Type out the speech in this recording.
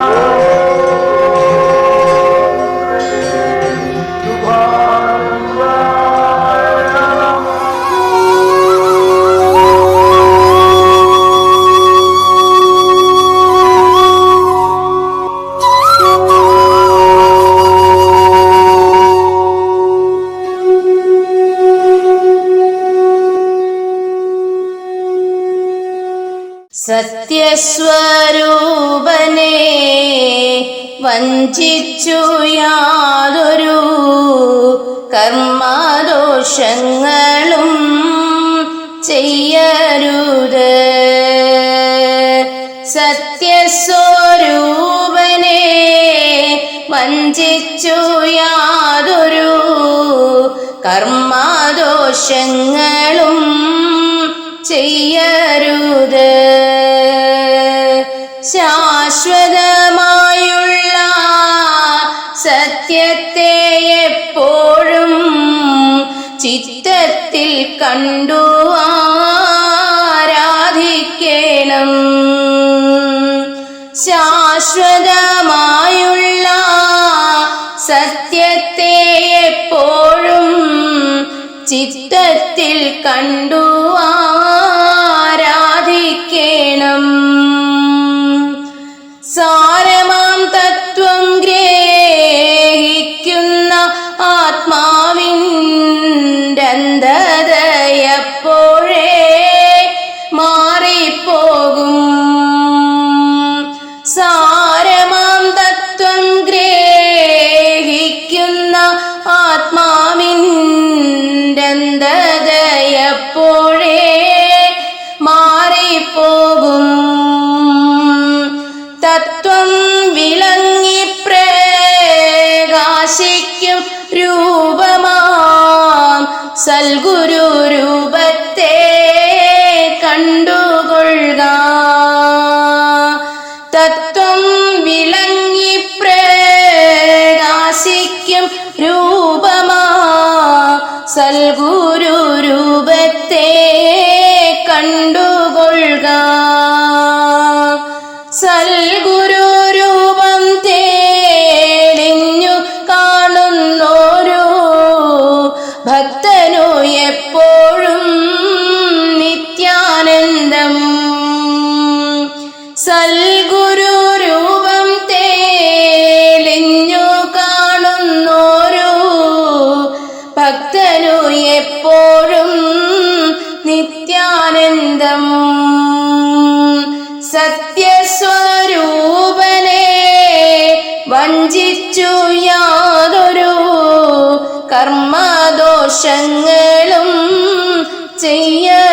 Oh! സത്യസ്വരൂപനെ വഞ്ചിച്ചു യാതൊരു കർമ്മദോഷങ്ങളും ചെയ്യരുത്. സത്യസ്വരൂപനെ വഞ്ചിച്ചു യാതൊരു കർമ്മദോഷങ്ങളും ശാശ്വതമായുള്ള സത്യത്തെ എപ്പോഴും ചിത്തത്തിൽ കണ്ടു ആരാധിക്കണം. ശാശ്വതമായുള്ള സത്യത്തെ എപ്പോഴും ചിത്തത്തിൽ കണ്ടു ആരാധിക്കണം സാരമാം തത്വം ഗ്രഹിക്കുന്ന ആത്മാവിന്റെ അന്ധതയപ്പോഴേ മാറിപ്പോകും. തത്വം വിളങ്ങി പ്രകാശിക്കും രൂപമാം സൽഗുരു തത്വം വിളങ്ങി പ്രകാശിക്കും രൂപമാ. സൽഗുരു രൂപത്തെ കണ്ടുകൊള്ളുക. സൽഗുരു രൂപം തേളിഞ്ഞു കാണുന്നോരു ഭക്തനു എപ്പോഴും നിത്യാനന്ദം. സൽഗുരു ഭക്തനു എപ്പോഴും നിത്യാനന്ദം. സത്യസ്വരൂപനെ വഞ്ചിച്ചു യാതൊരു കർമ്മദോഷങ്ങളും ചെയ്യരുത്